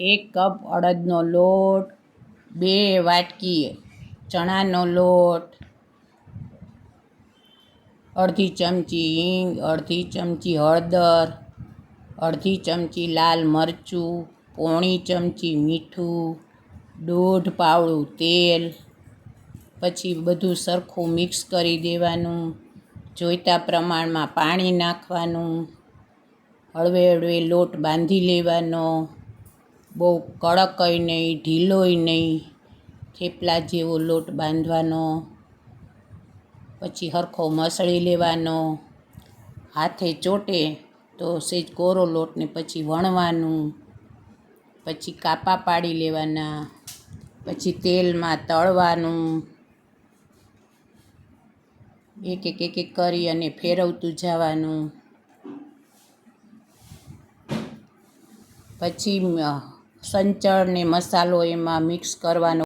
એક કપ અડદનો લોટ, બે વાટકી ચણાનો લોટ, અડધી ચમચી હિંગ, અડધી ચમચી હળદર, અડધી ચમચી લાલ મરચું, પોણી ચમચી મીઠું, દોઢ પાવડું તેલ, પછી બધું સરખું મિક્સ કરી દેવાનું, જોઈતા પ્રમાણમાં પાણી નાખવાનું, હળવે હળવે લોટ બાંધી લેવાનો બહુ કડકય નહીં ઢીલોય નહીં, થેપલા જેવો લોટ બાંધવાનો, પછી સરખો મસળી લેવાનો, હાથે ચોંટે તો સહેજ કોરો લોટને પછી વણવાનું, પછી કાપા પાડી લેવાના, પછી તેલમાં તળવાનું, એક એક એક એક કરી અને ફેરવતું જવાનું. પછી સંચળ ને મસાલો એમાં મિક્સ કરવાનો